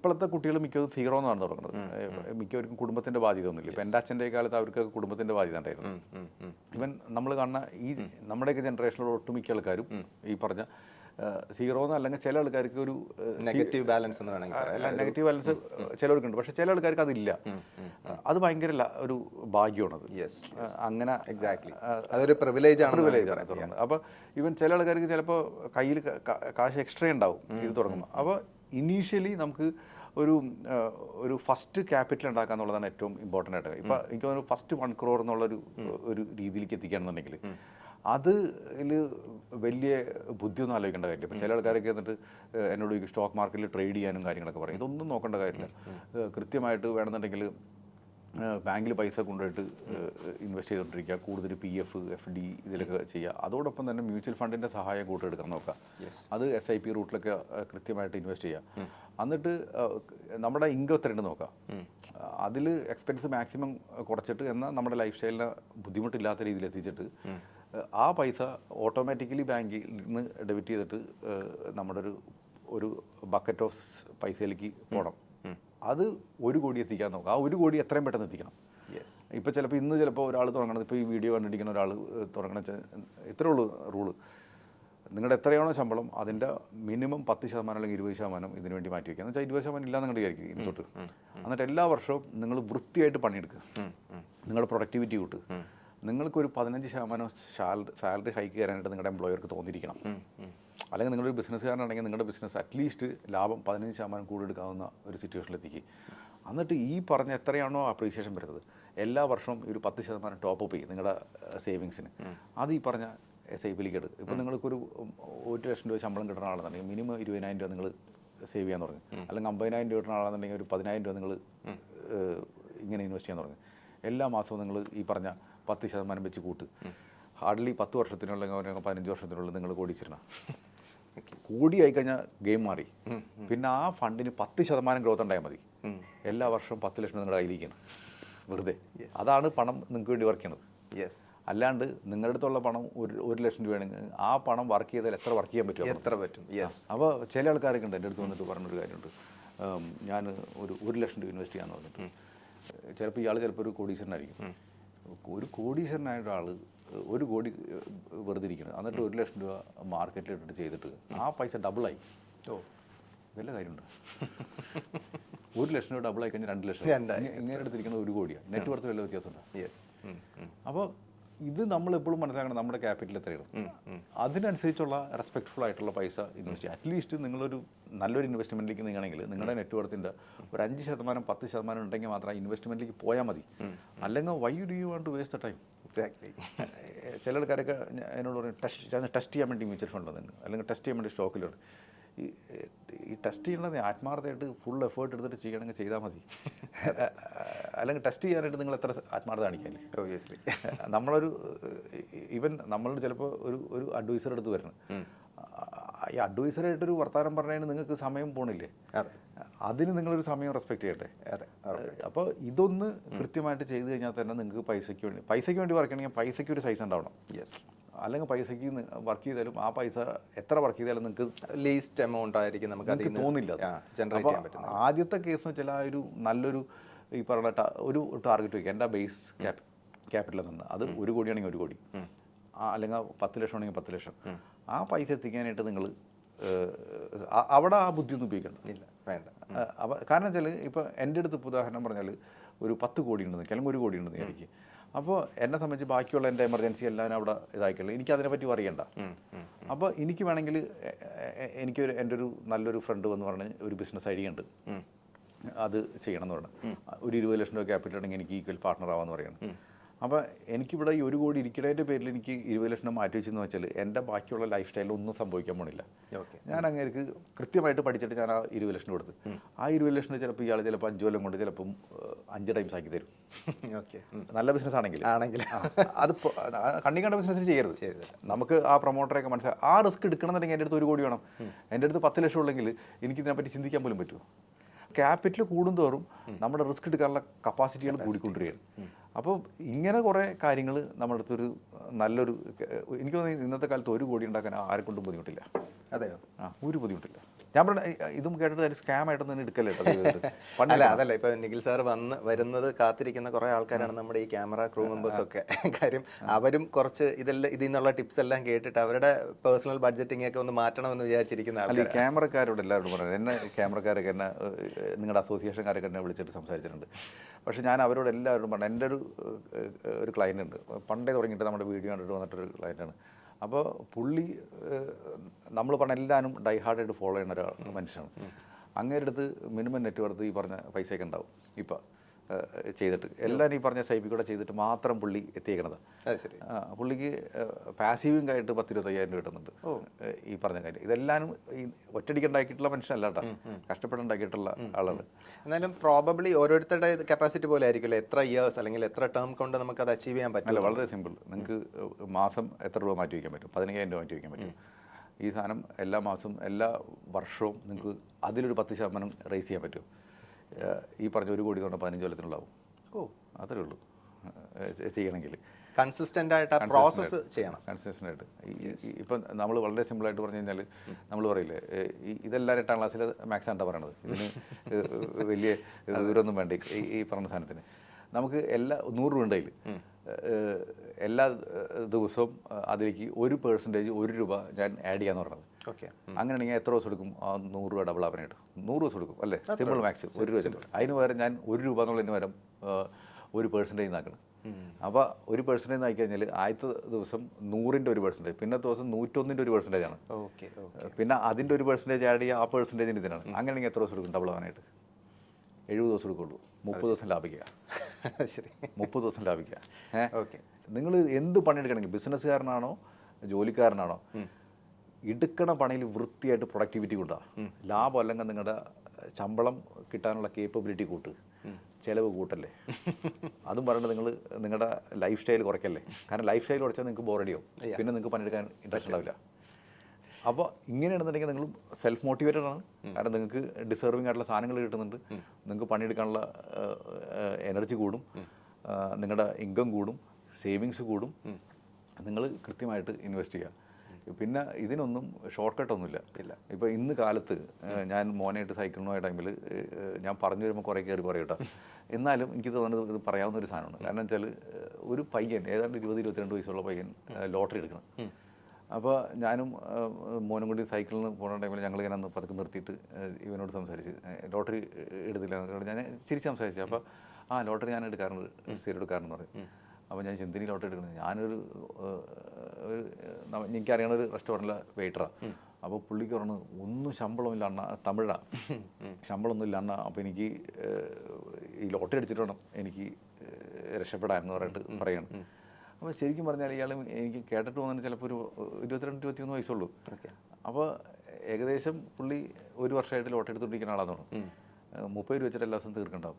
ഇപ്പോഴത്തെ കുട്ടികൾ മിക്കതും സീറോ എന്നാണ് തുടങ്ങുന്നത്. മിക്കവർക്കും കുടുംബത്തിന്റെ ബാധ്യത ഒന്നുമില്ല ഇപ്പം എന്റെ അച്ഛന്റെ കാലത്ത് അവർക്ക് കുടുംബത്തിന്റെ ബാധ്യത ഉണ്ടായിരുന്നു. ഇവൻ നമ്മൾ കാണുന്ന ഈ നമ്മുടെയൊക്കെ ജനറേഷനിലുള്ള ഒട്ടുമിക്ക ആൾക്കാരും ഈ പറഞ്ഞ സീറോ എന്ന് അല്ലെങ്കിൽ ചില ആൾക്കാർക്ക് ഒരു നെഗറ്റീവ് ബാലൻസ് എന്ന് വേണമെങ്കിൽ പറയാം നെഗറ്റീവ് ബാലൻസ് ചിലവർക്കുണ്ട്. പക്ഷെ ചില ആൾക്കാർക്ക് അതില്ല. അത് ഭയങ്കര ഒരു ഭാഗ്യമാണ് യെസ് അങ്ങനെ എക്സാക്ട്ലി അതൊരു പ്രിവിലേജ് ആണ് പ്രിവിലേജ് ആണ് തുടങ്ങുന്നത്. അപ്പോൾ ഇവൻ ചില ആൾക്കാർക്ക് ചിലപ്പോ കയ്യിൽ കാശ് എക്സ്ട്രാ ഉണ്ടാവും. ഇത് തുടങ്ങുമ്പോൾ. അപ്പോൾ ഇനീഷ്യലി നമുക്ക് ഒരു ഒരു ഫസ്റ്റ് ക്യാപിറ്റൽ ഉണ്ടാക്കുക എന്നുള്ളതാണ് ഏറ്റവും ഇമ്പോർട്ടന്റ് ആയിട്ട്. ഇപ്പം എനിക്ക് തോന്നുന്നു ഫസ്റ്റ് വൺ ക്രോർ എന്നുള്ളൊരു ഒരു രീതിയിലേക്ക് എത്തിക്കുകയാണെന്നുണ്ടെങ്കിൽ അത് വലിയ ബുദ്ധിയൊന്നും ആലോചിക്കേണ്ട കാര്യമില്ല. ചില ആൾക്കാരൊക്കെ എന്നിട്ട് എന്നോട് സ്റ്റോക്ക് മാർക്കറ്റിൽ ട്രേഡ് ചെയ്യാനും കാര്യങ്ങളൊക്കെ പറയും. ഇതൊന്നും നോക്കേണ്ട കാര്യമില്ല. കൃത്യമായിട്ട് വേണമെന്നുണ്ടെങ്കിൽ ബാങ്കിൽ പൈസ കൊണ്ടുപോയിട്ട് ഇൻവെസ്റ്റ് ചെയ്തുകൊണ്ടിരിക്കുക. കൂടുതൽ പി എഫ് എഫ് ഡി ഇതിലൊക്കെ ചെയ്യുക. അതോടൊപ്പം തന്നെ മ്യൂച്വൽ ഫണ്ടിന്റെ സഹായം കൂട്ടെടുക്കാൻ നോക്കുക. അത് എസ് ഐ പി റൂട്ടിലൊക്കെ കൃത്യമായിട്ട് ഇൻവെസ്റ്റ് ചെയ്യുക. എന്നിട്ട് നമ്മുടെ ഇൻകം എത്രയുണ്ട് നോക്കുക. അതിൽ എക്സ്പെൻസ് മാക്സിമം കുറച്ചിട്ട് എന്നാൽ നമ്മുടെ ലൈഫ് സ്റ്റൈലിനെ ബുദ്ധിമുട്ടില്ലാത്ത രീതിയിൽ എത്തിച്ചിട്ട് ആ പൈസ ഓട്ടോമാറ്റിക്കലി ബാങ്കിൽ നിന്ന് ഡെബിറ്റ് ചെയ്തിട്ട് നമ്മുടെ ഒരു ഒരു ബക്കറ്റ് ഓഫ് പൈസയിലേക്ക് പോകണം. അത് ഒരു കോടി എത്തിക്കാൻ നോക്കുക ആ ഒരു കോടി എത്രയും പെട്ടെന്ന് എത്തിക്കണം. യെസ് ഇപ്പോൾ ചിലപ്പോൾ ഇന്ന് ചിലപ്പോൾ ഒരാൾ തുടങ്ങണത് ഇപ്പോൾ ഈ വീഡിയോ കണ്ടിരിക്കുന്ന ഒരാൾ തുടങ്ങണ ഇത്രേ ഉള്ളൂ റൂൾ. നിങ്ങളുടെ എത്രയാണോ ശമ്പളം അതിന്റെ മിനിമം പത്ത് ശതമാനം അല്ലെങ്കിൽ ഇരുപത് ശതമാനം ഇതിനു വേണ്ടി മാറ്റി വയ്ക്കുക എന്ന് വെച്ചാൽ ഇരുപത് ശതമാനം ഇല്ലാന്ന് നിങ്ങളുടെ വിചാരിക്കും ഇനി തൊട്ട്. എന്നിട്ട് എല്ലാ വർഷവും നിങ്ങൾ വൃത്തിയായിട്ട് പണിയെടുക്കുക നിങ്ങളുടെ പ്രൊഡക്ടിവിറ്റി കൂട്ടുക നിങ്ങൾക്കൊരു പതിനഞ്ച് ശതമാനം സാലറി സാലറി ഹൈക്ക് തരാനായിട്ട് നിങ്ങളുടെ എംപ്ലോയർക്ക് തോന്നിയിരിക്കണം. അല്ലെങ്കിൽ നിങ്ങളൊരു ബിസിനസ്സുകാരനാണെങ്കിൽ നിങ്ങളുടെ ബിസിനസ് അറ്റ്ലീസ്റ്റ് ലാഭം പതിനഞ്ച് ശതമാനം എടുക്കാവുന്ന ഒരു സിറ്റുവേഷനിലെത്തിക്കും എന്നിട്ട് ഈ പറഞ്ഞ എത്രയാണോ അപ്രീസിയേഷൻ വരുന്നത്. എല്ലാ വർഷവും ഒരു പത്ത് ശതമാനം ടോപ്പ് അപ്പ് ചെയ്യും നിങ്ങളുടെ സേവിങ്സിന് അത് ഈ പറഞ്ഞ എസ് ഐ പിയിലേക്ക് എടുക്കും ഇപ്പോൾ നിങ്ങൾക്കൊരു ഒരു ലക്ഷം രൂപ ശമ്പളം കിട്ടുന്ന ആളാണെന്നുണ്ടെങ്കിൽ മിനിമം ഇരുപതിനായിരം രൂപ നിങ്ങൾ സേവ് ചെയ്യാൻ തുടങ്ങി. അല്ലെങ്കിൽ അമ്പതിനായിരം രൂപ കിട്ടുന്ന ആളാണെന്നുണ്ടെങ്കിൽ ഒരു പതിനായിരം രൂപ നിങ്ങൾ ഇങ്ങനെ ഇൻവെസ്റ്റ് ചെയ്യാൻ തുടങ്ങി. എല്ലാ മാസവും നിങ്ങൾ ഈ പറഞ്ഞ പത്ത് ശതമാനം വെച്ച് കൂട്ട്. ഹാർഡ്ലി പത്ത് വർഷത്തിനുള്ള പതിനഞ്ച് വർഷത്തിനുള്ള നിങ്ങൾ കോടിച്ചിരണം കോടിയായി കഴിഞ്ഞാൽ ഗെയിം മാറി. പിന്നെ ആ ഫണ്ടിന് പത്ത് ശതമാനം ഗ്രോത്ത് ഉണ്ടായാൽ മതി. എല്ലാ വർഷവും പത്ത് ലക്ഷം നിങ്ങളുടെ കയ്യിലിരിക്കണം വെറുതെ. അതാണ് പണം നിങ്ങൾക്ക് വേണ്ടി വർക്ക് ചെയ്യണത് യെസ് അല്ലാണ്ട് നിങ്ങളുടെ അടുത്തുള്ള പണം ഒരു ഒരു ലക്ഷം രൂപയാണെങ്കിൽ ആ പണം വർക്ക് ചെയ്താൽ എത്ര വർക്ക് ചെയ്യാൻ പറ്റും? എത്ര പറ്റും? യെസ് അപ്പോൾ ചില ആൾക്കാരൊക്കെ ഉണ്ട് എന്റെ അടുത്ത് വന്നിട്ട് പറഞ്ഞൊരു കാര്യമുണ്ട്. ഞാൻ ഒരു ഒരു ലക്ഷം രൂപ ഇൻവെസ്റ്റ് ചെയ്യാമെന്ന് പറഞ്ഞിട്ട്. ചിലപ്പോൾ ഇയാൾ ചിലപ്പോൾ ഒരു കോടീശ്വരനായിരിക്കും. ഒരു കോടീശ്വരനായ ഒരാൾ ഒരു കോടി വെറുതെ ഇരിക്കണം. എന്നിട്ട് ഒരു ലക്ഷം രൂപ മാർക്കറ്റിൽ ഇട്ടിട്ട് ചെയ്തിട്ട് ആ പൈസ ഡബിളായി ഓ. വല്ല കാര്യമുണ്ട്. ഒരു ലക്ഷം രൂപ ഡബിളായി കഴിഞ്ഞാൽ രണ്ട് ലക്ഷം. ഇങ്ങനെ എടുത്തിരിക്കുന്നത് ഒരു കോടിയാണ് നെറ്റ് വർത്ത് വല്ല വ്യത്യാസമുണ്ടോ? യെസ് അപ്പോൾ ഇത് നമ്മൾ എപ്പോഴും മനസ്സിലാക്കണം നമ്മുടെ ക്യാപിറ്റൽ എത്രയാണ്. അതിനനുസരിച്ചുള്ള റെസ്പെക്ട്ഫുൾ ആയിട്ടുള്ള പൈസ ഇൻവെസ്റ്റ് ചെയ്യുക. അറ്റ്ലീസ്റ്റ് നിങ്ങളൊരു നല്ലൊരു ഇൻവെസ്റ്റ്മെന്റിലേക്ക് നീങ്ങണമെങ്കിൽ നിങ്ങളുടെ നെറ്റ്വർത്തിന്റെ ഒരു അഞ്ച് ശതമാനം പത്ത് ശതമാനം ഉണ്ടെങ്കിൽ മാത്രം ഇൻവെസ്റ്റ്മെന്റിലേക്ക് പോയാൽ മതി. അല്ലെങ്കിൽ why do you want to waste the time exactly ചില ആൾക്കാരൊക്കെ എന്നോട് പറയും ടെസ്റ്റ് ടെസ്റ്റ് ചെയ്യാൻ വേണ്ടി മ്യൂച്വൽ ഫണ്ട് അല്ലെങ്കിൽ ടെസ്റ്റ് ചെയ്യാൻ വേണ്ടി സ്റ്റോക്കിലുണ്ട് ഈ ഈ ടെസ്റ്റ് ചെയ്യുന്നത് ആത്മാർത്ഥമായിട്ട് ഫുൾ എഫേർട്ട് എടുത്തിട്ട് ചെയ്യണമെങ്കിൽ ചെയ്താൽ മതി. അല്ലെങ്കിൽ ടെസ്റ്റ് ചെയ്യാനായിട്ട് നിങ്ങൾ എത്ര ആത്മാർത്ഥത കാണിക്കാല്ലേ ഓബിയസ്ലി നമ്മളൊരു ഈവൻ നമ്മൾ ചിലപ്പോൾ ഒരു ഒരു അഡ്വൈസർ എടുത്ത് വരണം. ഈ അഡ്വൈസറായിട്ടൊരു വർത്തമാനം പറഞ്ഞതിന് നിങ്ങൾക്ക് സമയം പോണില്ലേ? അതെ. അതിന് നിങ്ങളൊരു സമയം റെസ്പെക്ട് ചെയ്യട്ടെ? അപ്പോൾ ഇതൊന്ന് കൃത്യമായിട്ട് ചെയ്ത് കഴിഞ്ഞാൽ തന്നെ നിങ്ങൾക്ക് പൈസയ്ക്ക് വേണ്ടി പൈസയ്ക്ക് വേണ്ടി പറയുകയാണെങ്കിൽ പൈസയ്ക്ക് ഒരു സൈസ് ഉണ്ടാവണം. യെസ് അല്ലെങ്കിൽ പൈസയ്ക്ക് വർക്ക് ചെയ്താലും ആ പൈസ എത്ര വർക്ക് ചെയ്താലും നിങ്ങൾക്ക് ലീസ്റ്റ് എമൗണ്ട് ആയിരിക്കും നമുക്ക് തോന്നില്ല ജനറേറ്റ് ചെയ്യാൻ ആദ്യത്തെ കേസ് എന്ന് വെച്ചാൽ ആ ഒരു നല്ലൊരു ഈ പറഞ്ഞ ഒരു ടാർഗറ്റ് വയ്ക്കുക എന്റെ ബേസ് ക്യാപ് ക്യാപിറ്റലിൽ നിന്ന്. അത് ഒരു കോടിയാണെങ്കിൽ ഒരു കോടി. അല്ലെങ്കിൽ പത്ത് ലക്ഷം ആണെങ്കിൽ പത്ത് ലക്ഷം. ആ പൈസ എത്തിക്കാനായിട്ട് നിങ്ങൾ അവിടെ ആ ബുദ്ധിയൊന്നും ഉപയോഗിക്കണം ഇല്ല വേണ്ട. കാരണം വെച്ചാൽ ഇപ്പോൾ എന്റെ അടുത്ത് ഉദാഹരണം പറഞ്ഞാൽ ഒരു പത്ത് കോടി ഉണ്ടെന്ന് അല്ലെങ്കിൽ ഒരു കോടി ഉണ്ടെന്ന് വിചാരിക്കും അപ്പോൾ എന്നെ സംബന്ധിച്ച് ബാക്കിയുള്ള എന്റെ എമർജൻസി എല്ലാം അവിടെ ഇതാക്കിയുള്ളൂ എനിക്ക് അതിനെപ്പറ്റി അറിയണ്ട. അപ്പോൾ എനിക്ക് വേണമെങ്കിൽ എനിക്ക് എനിക്കൊരു എന്റെ ഒരു നല്ലൊരു ഫ്രണ്ട് എന്ന് പറഞ്ഞ് ഒരു ബിസിനസ് ഐഡിയ ഉണ്ട്. അത് ചെയ്യണം എന്ന് പറഞ്ഞു ഒരു ഇരുപത് ലക്ഷം രൂപ ക്യാപിറ്റൽ ഉണ്ടെങ്കിൽ എനിക്ക് ഈക്വൽ പാർട്ണർ ആവാന്ന് പറയണം. അപ്പോൾ എനിക്കിവിടെ ഈ ഒരു കോടി ഇരിക്കുന്നതിന്റെ പേരിൽ എനിക്ക് ഇരുപത് ലക്ഷം മാറ്റി വെച്ചെന്ന് വെച്ചാൽ എന്റെ ബാക്കിയുള്ള ലൈഫ് സ്റ്റൈലിൽ ഒന്നും സംഭവിക്കാൻ പോണില്ല. ഓക്കെ. ഞാൻ അങ്ങേക്ക് കൃത്യമായിട്ട് പഠിച്ചിട്ട് ഞാൻ ആ ഇരുപത് ലക്ഷം കൊടുത്ത്. ആ ഇരുപത് ലക്ഷം ചിലപ്പോൾ ഇയാൾ ചിലപ്പോൾ അഞ്ച് കൊല്ലം കൊണ്ട് ചിലപ്പം അഞ്ച് ടൈംസ് ആക്കി തരും. നല്ല ബിസിനസ് ആണെങ്കിൽ ആണെങ്കിൽ അത് കണ്ണി കണ്ട ബിസിനസ് ചെയ്യരുത്. നമുക്ക് ആ പ്രൊമോട്ടറെയൊക്കെ മനസ്സിലായി ആ റിസ്ക് എടുക്കണമെന്നുണ്ടെങ്കിൽ എന്റെ അടുത്ത് ഒരു കോടി വേണം. എന്റെ അടുത്ത് പത്ത് ലക്ഷം ഉള്ളെങ്കിൽ എനിക്ക് ഇതിനെപ്പറ്റി ചിന്തിക്കാൻ പോലും പറ്റുമോ ക്യാപിറ്റൽ കൂടുന്തോറും നമ്മുടെ റിസ്ക് എടുക്കാനുള്ള കപ്പാസിറ്റികൾ കൂടിക്കൊണ്ടിരിക്കുകയാണ്. അപ്പോൾ ഇങ്ങനെ കുറേ കാര്യങ്ങൾ നമ്മുടെ അടുത്തൊരു നല്ലൊരു എനിക്ക് തോന്നുന്നു ഇന്നത്തെ കാലത്ത് ഒരു കോടി ഉണ്ടാക്കാൻ ആരെ കൊണ്ടും ബുദ്ധിമുട്ടില്ല. അതെയോ? ആ ഒരു ബുദ്ധിമുട്ടില്ല. ഞാൻ പറഞ്ഞ ഇതും കേട്ടിട്ട് ഒരു സ്കാം ആയിട്ടൊന്നും തന്നെ എടുക്കല്ലേ അല്ല അതല്ല ഇപ്പൊ നിഖിൽ സാർ വന്ന് വരുന്നത് കാത്തിരിക്കുന്ന കുറെ ആൾക്കാരാണ് നമ്മുടെ ഈ ക്യാമറ ക്രൂ മെമ്പേഴ്സ് ഒക്കെ. കാര്യം അവരും കുറച്ച് ഇതെല്ലാം ഇതിൽ നിന്നുള്ള ടിപ്സ് എല്ലാം കേട്ടിട്ട് അവരുടെ പേഴ്സണൽ ബഡ്ജറ്റിംഗ് ഒക്കെ ഒന്ന് മാറ്റണമെന്ന് വിചാരിച്ചിരിക്കുന്ന ആൾക്കാർ ക്യാമറക്കാരോട് എല്ലാവരോടും പറയുന്നത് എന്നെ ക്യാമറക്കാരൊക്കെ എന്നെ നിങ്ങളുടെ അസോസിയേഷൻകാരൊക്കെ എന്നെ വിളിച്ചിട്ട് സംസാരിച്ചിട്ടുണ്ട്. പക്ഷേ ഞാൻ അവരോട് എല്ലാവരോടും പറഞ്ഞു എന്റെ ഒരു ഒരു ക്ലയന്റ് ഉണ്ട്. പണ്ടേ തുടങ്ങിയിട്ട് നമ്മുടെ വീഡിയോ കണ്ടിട്ട് വന്നിട്ടൊരു ക്ലയന്റാണ് അപ്പോൾ പുള്ളി നമ്മൾ പറഞ്ഞ എല്ലാവരും ഡൈ ഹാർഡായിട്ട് ഫോളോ ചെയ്യുന്ന ഒരാൾ മനുഷ്യനാണ്. അങ്ങേരുടെ അടുത്ത് മിനിമം നെറ്റ് വർത്ത് ഈ പറഞ്ഞ പൈസയൊക്കെ ഉണ്ടാവും. ഇപ്പം ചെയ്തിട്ട് എല്ലാം ഈ പറഞ്ഞ സൈബി കൂടെ ചെയ്തിട്ട് മാത്രം പുള്ളി എത്തിയേക്കണത്. പുള്ളിക്ക് പാസീവും ആയിട്ട് പത്ത് ഇരുപത്തയ്യായിരം രൂപ കിട്ടുന്നുണ്ട്. ഈ പറഞ്ഞ കാര്യം. ഇതെല്ലാം ഈ ഒറ്റടിക്ക് ഉണ്ടാക്കിയിട്ടുള്ള മനുഷ്യനല്ല കേട്ടോ. കഷ്ടപ്പെട്ടുണ്ടാക്കിയിട്ടുള്ള ആളാണ്. എന്നാലും പ്രോബബ്ലി ഓരോരുത്തരുടെ കപ്പാസിറ്റി പോലെ ആയിരിക്കുമല്ലോ? എത്ര ഇയേഴ്സ് അല്ലെങ്കിൽ എത്ര ടേം കൊണ്ട് നമുക്ക് അത് അച്ചീവ് ചെയ്യാൻ പറ്റില്ല അല്ല വളരെ സിമ്പിൾ നിങ്ങൾക്ക് മാസം എത്ര രൂപ മാറ്റി വയ്ക്കാൻ പറ്റും? പതിനയ്യായിരം രൂപ മാറ്റി വയ്ക്കാൻ പറ്റും. ഈ സാധനം എല്ലാ മാസവും എല്ലാ വർഷവും നിങ്ങൾക്ക് അതിലൊരു പത്ത് ശതമാനം റേസ് ചെയ്യാൻ പറ്റും. ഈ പറഞ്ഞ ഒരു കോടി തൊണ്ട് പതിനഞ്ച് കൊല്ലത്തിനുണ്ടാവും ഓ. അത്രേ ഉള്ളൂ. ചെയ്യണമെങ്കിൽ. കൺസിസ്റ്റന്റ് ആയിട്ട് ആ പ്രോസസ്സ് ചെയ്യണം. കൺസിസ്റ്റന്റ് ആയിട്ട്. ഇപ്പം നമ്മൾ വളരെ സിമ്പിളായിട്ട് പറഞ്ഞു കഴിഞ്ഞാൽ നമ്മൾ പറയില്ലേ ഇതെല്ലാം എട്ടാം ക്ലാസ്സിൽ മാത്സ് ആണ് പറയണത്. ഇതിന് വലിയ ദൂരമൊന്നും വേണ്ട ഈ- പറഞ്ഞ സാധനത്തിന്. നമുക്ക് എല്ലാ നൂറ് രൂപ ഉണ്ടെങ്കിൽ എല്ലാ ദിവസവും അതിലേക്ക് ഒരു പേഴ്സന്റേജ് ഒരു രൂപ ഞാൻ ആഡ് ചെയ്യാന്ന് പറഞ്ഞത് ഓക്കെ. അങ്ങനെയാണെങ്കിൽ എത്ര ദിവസം എടുക്കും? ആ നൂറ് രൂപ ഡബിൾ ആവാനായിട്ട് നൂറ് ദിവസം എടുക്കും അല്ലേ? സിമ്പിൾ മാക്സ് ഒരു രൂപ. അതിന് പകരം ഞാൻ ഒരു രൂപ എന്നുള്ളതിന് പകരം ഒരു പേഴ്സന്റേജ് ആക്കണം അപ്പോൾ ഒരു പേഴ്സന്റേജ് ആക്കി കഴിഞ്ഞാൽ ആദ്യത്തെ ദിവസം നൂറിന്റെ ഒരു പേഴ്സന്റേജ് പിന്നത്തെ ദിവസം നൂറ്റൊന്നിന്റെ ഒരു പേഴ്സന്റേജ് ആണ്. ഓക്കെ പിന്നെ അതിന്റെ ഒരു പേഴ്സന്റേജ് ആഡ് ചെയ്യുക ആ പേഴ്സന്റേജിന് ഇതിനാണ്. അങ്ങനെയാണെങ്കിൽ എത്ര ദിവസം എടുക്കും ഡബിൾ ആവാനായിട്ട് എഴുപത് ദിവസം എടുക്കുള്ളൂ. മുപ്പത് ദിവസം ലാഭിക്കുക. ശരി. മുപ്പത് ദിവസം ലാഭിക്കുക. ഏഹ് ഓക്കെ. നിങ്ങൾ എന്ത് പണിയെടുക്കണമെങ്കിൽ ബിസിനസ്സുകാരനാണോ ജോലിക്കാരനാണോ എടുക്കണ പണിയിൽ വൃത്തിയായിട്ട് പ്രൊഡക്ടിവിറ്റി കൂട്ടുക ലാഭം അല്ലെങ്കിൽ നിങ്ങളുടെ ശമ്പളം കിട്ടാനുള്ള കേപ്പബിലിറ്റി കൂട്ടുക ചിലവ് കൂട്ടല്ലേ? അതും പറയുന്നത് നിങ്ങൾ നിങ്ങളുടെ ലൈഫ് സ്റ്റൈൽ കുറയ്ക്കല്ലേ? കാരണം ലൈഫ് സ്റ്റൈൽ കുറച്ചാൽ നിങ്ങൾക്ക് ബോറടിയോ പിന്നെ നിങ്ങൾക്ക് പണിയെടുക്കാൻ ഇൻട്രസ്റ്റ് ഉണ്ടാവില്ല. അപ്പോൾ ഇങ്ങനെയാണെന്നുണ്ടെങ്കിൽ നിങ്ങൾ സെൽഫ് മോട്ടിവേറ്റഡ് ആണ് കാരണം നിങ്ങൾക്ക് ഡിസേർവിംഗ് ആയിട്ടുള്ള സാധനങ്ങൾ കിട്ടുന്നുണ്ട്. നിങ്ങൾക്ക് പണിയെടുക്കാനുള്ള എനർജി കൂടും. നിങ്ങളുടെ ഇൻകം കൂടും. സേവിങ്സ് കൂടും. നിങ്ങൾ കൃത്യമായിട്ട് ഇൻവെസ്റ്റ് ചെയ്യുക. പിന്നെ ഇതിനൊന്നും ഷോർട്ട് കട്ട് ഒന്നുമില്ല ഇല്ല. ഇപ്പോൾ ഇന്ന് കാലത്ത് ഞാൻ മോനായിട്ട് സൈക്കിളിനോ ടൈമിൽ ഞാൻ പറഞ്ഞു വരുമ്പോൾ കുറേ കയറി കുറേ കേട്ടോ. എന്നാലും എനിക്ക് തോന്നുന്നത് ഇത് പറയാവുന്ന ഒരു സാധനമാണ് കാരണം വെച്ചാൽ ഒരു പയ്യൻ ഏതാണ്ട് ഇരുപത് ഇരുപത്തിരണ്ട് വയസ്സുള്ള പയ്യൻ ലോട്ടറി എടുക്കണം. അപ്പോൾ ഞാനും മോനും കൂടി സൈക്കിളിന് പോകുന്ന ടൈമിൽ ഞങ്ങൾ ഇങ്ങനെ ഒന്ന് പതുക്കെ നിർത്തിയിട്ട് ഇവനോട് സംസാരിച്ച് ലോട്ടറി എടുത്തില്ല പറഞ്ഞ് ഞാൻ ചിരിച്ച് സംസാരിച്ചു അപ്പോൾ ആ ലോട്ടറി ഞാൻ എടുക്കാറുണ്ട് സ്ഥിരം എടുക്കാറുണ്ടെന്ന് പറയും. അപ്പോൾ ഞാൻ ചിന്തിനി ലോട്ടറി എടുക്കുന്നത്. ഞാനൊരു ഒരു എനിക്കറിയണ ഒരു റെസ്റ്റോറന്റിലെ വെയിറ്ററാണ് അപ്പോൾ പുള്ളിക്ക് പറഞ്ഞു ഒന്നും ശമ്പളമില്ല അണ്ണ തമിഴാണ് ശമ്പളമൊന്നും ഇല്ല അണ്ണ അപ്പോൾ എനിക്ക് ഈ ലോട്ടറി അടിച്ചിട്ട് വേണം. എനിക്ക് രക്ഷപ്പെടാമെന്ന് രക്ഷപ്പെടാൻ എന്ന് പറഞ്ഞിട്ട് പറയണം. അപ്പോൾ ശരിക്കും പറഞ്ഞാൽ ഇയാൾ എനിക്ക് കേട്ടിട്ട് പോകുന്നതിന് ചിലപ്പോൾ ഒരു ഇരുപത്തിരണ്ട് ഇരുപത്തിമൂന്ന് വയസ്സുള്ളൂ. അപ്പോൾ ഏകദേശം പുള്ളി ഒരു വർഷമായിട്ട് ലോട്ടറി എടുത്തുകൊണ്ടിരിക്കുന്ന ആളാണെന്ന് തോന്നുന്നു. മുപ്പത് രൂപ വെച്ചിട്ട് എല്ലാ ദിവസവും തീർക്കണ്ടാവും.